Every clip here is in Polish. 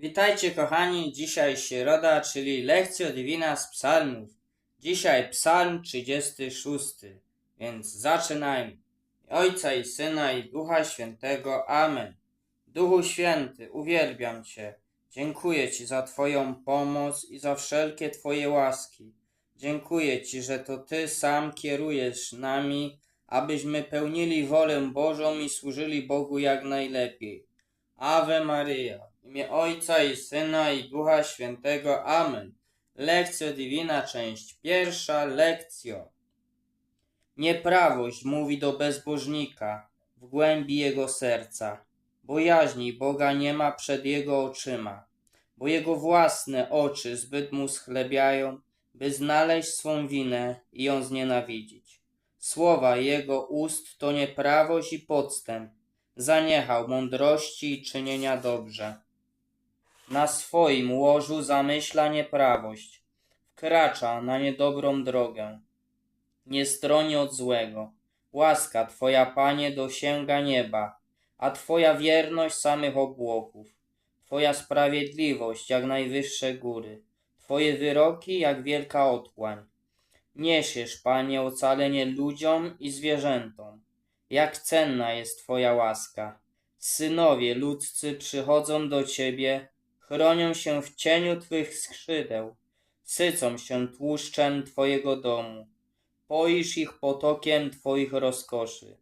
Witajcie kochani, dzisiaj środa, czyli lekcja Divina z psalmów. Dzisiaj psalm 36, więc zaczynajmy. Ojca i Syna i Ducha Świętego. Amen. Duchu Święty, uwielbiam Cię. Dziękuję Ci za Twoją pomoc i za wszelkie Twoje łaski. Dziękuję Ci, że to Ty sam kierujesz nami, abyśmy pełnili wolę Bożą i służyli Bogu jak najlepiej. Ave Maria, imię Ojca i Syna i Ducha Świętego. Amen. Lekcja Divina, część pierwsza, lekcjo. Nieprawość mówi do bezbożnika w głębi jego serca. Bojaźni Boga nie ma przed jego oczyma, bo jego własne oczy zbyt mu schlebiają, by znaleźć swą winę i ją znienawidzić. Słowa jego ust to nieprawość i podstęp, zaniechał mądrości i czynienia dobrze. Na swoim łożu zamyśla nieprawość, wkracza na niedobrą drogę. Nie stroni od złego. Łaska Twoja, Panie, dosięga nieba, a Twoja wierność samych obłoków. Twoja sprawiedliwość jak najwyższe góry, Twoje wyroki jak wielka otchłań. Niesiesz, Panie, ocalenie ludziom i zwierzętom. Jak cenna jest Twoja łaska. Synowie ludzcy przychodzą do Ciebie, chronią się w cieniu Twych skrzydeł, sycą się tłuszczem Twojego domu, poisz ich potokiem Twoich rozkoszy,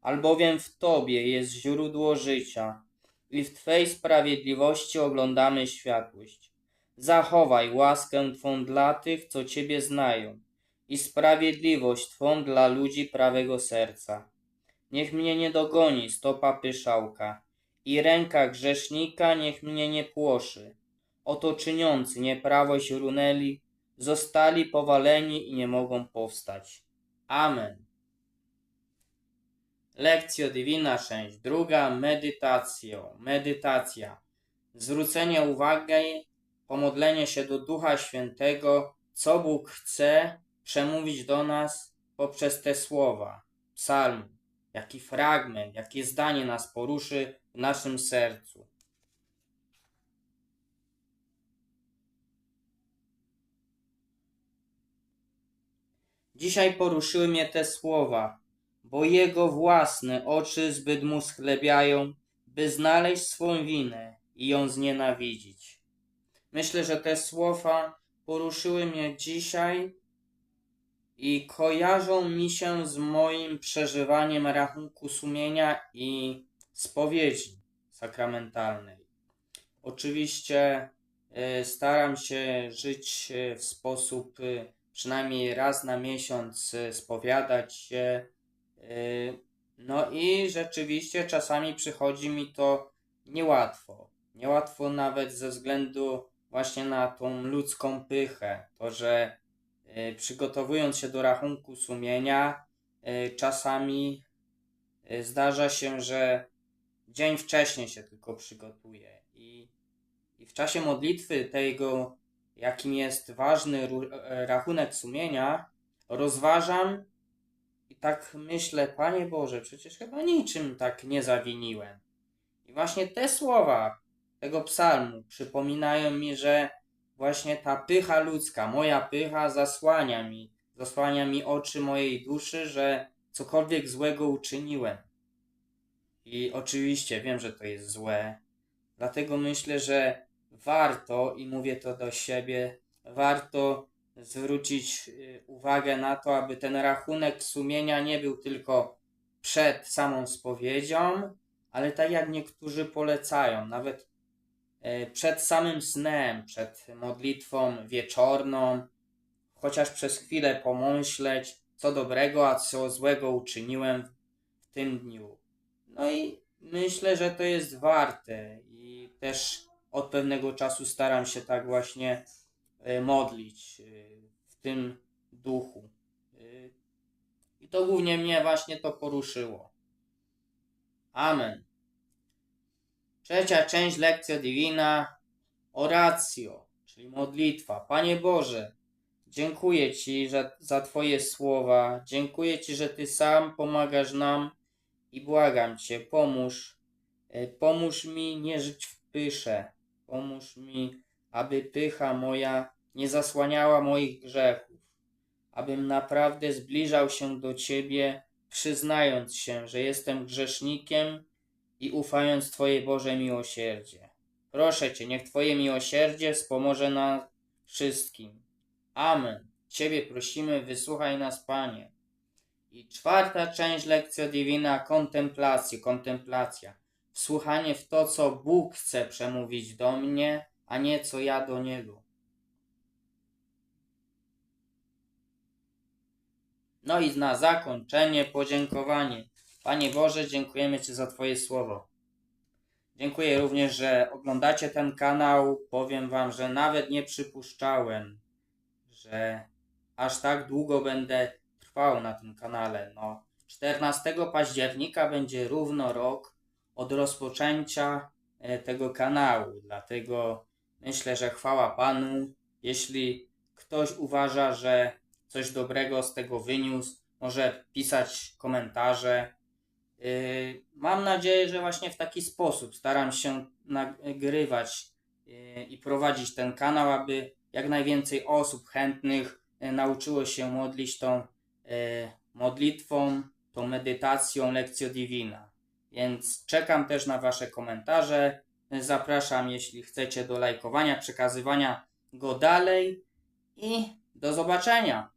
albowiem w Tobie jest źródło życia i w Twej sprawiedliwości oglądamy światłość. Zachowaj łaskę Twą dla tych, co Ciebie znają i sprawiedliwość Twą dla ludzi prawego serca. Niech mnie nie dogoni stopa pyszałka i ręka grzesznika niech mnie nie płoszy. Oto czyniący nieprawość runęli, zostali powaleni i nie mogą powstać. Amen. Lekcja Divina, część druga, medytacjo, medytacja. Zwrócenie uwagi, pomodlenie się do Ducha Świętego, co Bóg chce przemówić do nas poprzez te słowa, psalm, jaki fragment, jakie zdanie nas poruszy w naszym sercu. Dzisiaj poruszyły mnie te słowa, bo jego własne oczy zbyt mu schlebiają, by znaleźć swą winę i ją znienawidzić. Myślę, że te słowa poruszyły mnie dzisiaj i kojarzą mi się z moim przeżywaniem rachunku sumienia i spowiedzi sakramentalnej. Oczywiście e, staram się żyć e, w sposób e, przynajmniej raz na miesiąc spowiadać się. No i rzeczywiście czasami przychodzi mi to niełatwo. Niełatwo nawet ze względu właśnie na tą ludzką pychę. To, że przygotowując się do rachunku sumienia, czasami zdarza się, że dzień wcześniej się tylko przygotuję. I, i w czasie modlitwy tego jakim jest ważny e, rachunek sumienia, rozważam i tak myślę, Panie Boże, przecież chyba niczym tak nie zawiniłem. I właśnie te słowa tego psalmu przypominają mi, że właśnie ta pycha ludzka, moja pycha zasłania mi, zasłania mi oczy mojej duszy, że cokolwiek złego uczyniłem. I oczywiście wiem, że to jest złe, dlatego myślę, że warto, i mówię to do siebie, warto zwrócić y, uwagę na to, aby ten rachunek sumienia nie był tylko przed samą spowiedzią, ale tak jak niektórzy polecają, nawet e, przed samym snem, przed modlitwą wieczorną, chociaż przez chwilę pomyśleć, co dobrego, a co złego uczyniłem w tym dniu. No i myślę, że to jest warte i też od pewnego czasu staram się tak właśnie e, modlić e, w tym duchu. E, I to głównie mnie właśnie to poruszyło. Amen. Trzecia część lekcja divina oratio, czyli modlitwa. Panie Boże, dziękuję Ci za, za Twoje słowa. Dziękuję Ci, że Ty sam pomagasz nam i błagam Cię, pomóż. Pomóż mi nie żyć w pysze, Pomóż mi, aby pycha moja nie zasłaniała moich grzechów, abym naprawdę zbliżał się do Ciebie, przyznając się, że jestem grzesznikiem i ufając Twoje Boże miłosierdzie. Proszę Cię, niech Twoje miłosierdzie wspomoże nam wszystkim. Amen. Ciebie prosimy, wysłuchaj nas, Panie. I czwarta część lekcja divina kontemplacji, kontemplacja. Wsłuchanie w to, co Bóg chce przemówić do mnie, a nie co ja do Niego. No i na zakończenie podziękowanie. Panie Boże, dziękujemy Ci za Twoje słowo. Dziękuję również, że oglądacie ten kanał. Powiem Wam, że nawet nie przypuszczałem, że aż tak długo będę trwał na tym kanale. No, 14 października będzie równo rok od rozpoczęcia e, tego kanału. Dlatego myślę, że chwała Panu. Jeśli ktoś uważa, że coś dobrego z tego wyniósł, może pisać komentarze. Yy, Mam nadzieję, że właśnie w taki sposób staram się nagrywać yy, i prowadzić ten kanał, aby jak najwięcej osób chętnych nauczyło się modlić tą modlitwą, tą medytacją Lekcjo Divina. Więc czekam też na Wasze komentarze. Zapraszam, jeśli chcecie, do lajkowania, przekazywania go dalej i do zobaczenia.